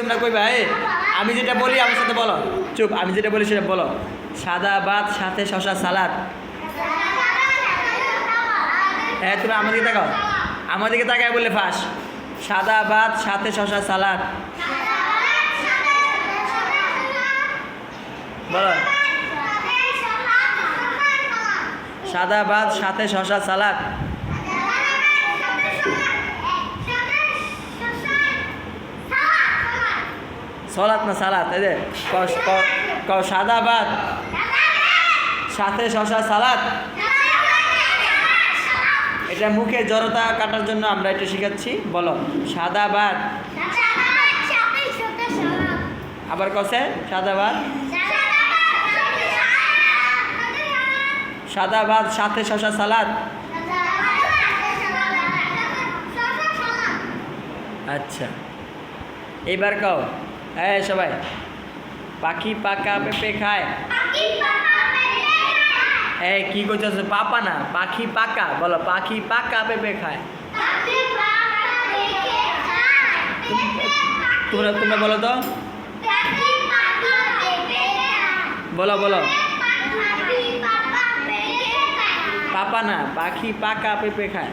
তোমরা কইবা এ আমি যেটা বলি, আমার সাথে বলো। চুপ, আমি যেটা বলি সেটা বলো। সাদা ভাত, সাথে শশা সালাদ। হ্যাঁ তুমি আমার দিকে তাকাও। আমার দিকে তাকায় বললে ফাঁস। সাদা ভাত, সাথে শশা সালাদ। বলো। সাদা ভাত, সাথে শশা সালাদ। সলাদ না সালাদ এই যে ক- সাদা ভাত। সাথে শশা সালাদ এটা মুখে জড়তা কাটার জন্য আমরা এটা শিখাচ্ছি। বলো, সাদা ভাত। আবার কসে? সাদা ভাত? সাদা ভাত, সাথে শশা সালাদ আচ্ছা। এবার কও। হ্যাঁ সবাই। পাখি পাকা পেঁপে খায়। হ্যাঁ কি করতেছ? পাপা না পাখি পাকা। বলো পাখি পাকা পেঁপে খায়। তোমরা তোমরা বলো তো। বলো বলো। পাপা না পাখি পাকা পেঁপে খায়।